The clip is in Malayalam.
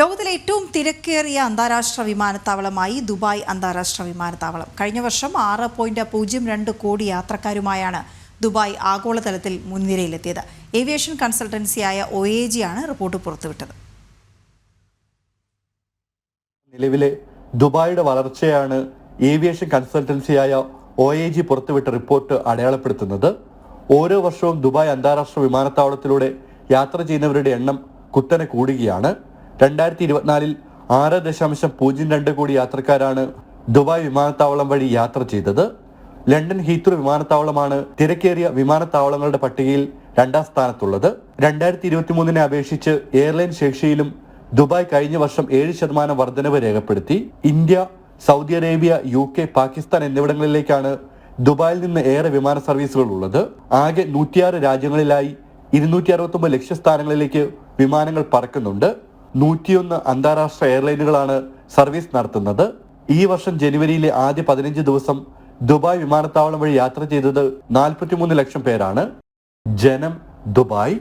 ലോകത്തിലെ ഏറ്റവും തിരക്കേറിയ അന്താരാഷ്ട്ര വിമാനത്താവളമായി ദുബായ് അന്താരാഷ്ട്ര വിമാനത്താവളം. കഴിഞ്ഞ വർഷം ആറ് പോയിന്റ് പൂജ്യം രണ്ട് കോടി യാത്രക്കാരുമായാണ് ദുബായ് ആഗോളതലത്തിൽ മുൻനിരയിലെത്തിയത്. ഏവിയേഷൻ കൺസൾട്ടൻസിയായ ഒ എ ജി ആണ് റിപ്പോർട്ട് പുറത്തുവിട്ടത്. നിലവിലെ ദുബായിയുടെ വളർച്ചയാണ് ഏവിയേഷൻ കൺസൾട്ടൻസിയായ ഒ എ ജി പുറത്തുവിട്ട റിപ്പോർട്ട് അടയാളപ്പെടുത്തുന്നത്. ഓരോ വർഷവും ദുബായ് അന്താരാഷ്ട്ര വിമാനത്താവളത്തിലൂടെ യാത്ര ചെയ്യുന്നവരുടെ എണ്ണം കുത്തനെ കൂടുകയാണ്. രണ്ടായിരത്തി ഇരുപത്തിനാലിൽ ആറ് ദശാംശം പൂജ്യം രണ്ട് കോടി യാത്രക്കാരാണ് ദുബായ് വിമാനത്താവളം വഴി യാത്ര ചെയ്തത്. ലണ്ടൻ ഹീത്രു വിമാനത്താവളമാണ് തിരക്കേറിയ വിമാനത്താവളങ്ങളുടെ പട്ടികയിൽ രണ്ടാം സ്ഥാനത്തുള്ളത്. രണ്ടായിരത്തി ഇരുപത്തി മൂന്നിനെ അപേക്ഷിച്ച് എയർലൈൻ ശേഷിയിലും ദുബായ് കഴിഞ്ഞ വർഷം ഏഴ് ശതമാനം വർധനവ് രേഖപ്പെടുത്തി. India Saudi Arabia U K Pakistan എന്നിവിടങ്ങളിലേക്കാണ് ദുബായിൽ നിന്ന് ഏറെ വിമാന സർവീസുകൾ ഉള്ളത്. ആകെ നൂറ്റിയാറ് രാജ്യങ്ങളിലായി ഇരുന്നൂറ്റി അറുപത്തൊമ്പത് ലക്ഷ്യസ്ഥാനങ്ങളിലേക്ക് വിമാനങ്ങൾ പറക്കുന്നുണ്ട്. നൂറ്റിയൊന്ന് അന്താരാഷ്ട്ര എയർലൈനുകളാണ് സർവീസ് നടത്തുന്നത്. ഈ വർഷം ജനുവരിയിലെ ആദ്യ പതിനഞ്ച് ദിവസം ദുബായ് വിമാനത്താവളം വഴി യാത്ര ചെയ്തത് നാൽപ്പത്തിമൂന്ന് ലക്ഷം പേരാണ്. ജനം ദുബായ്.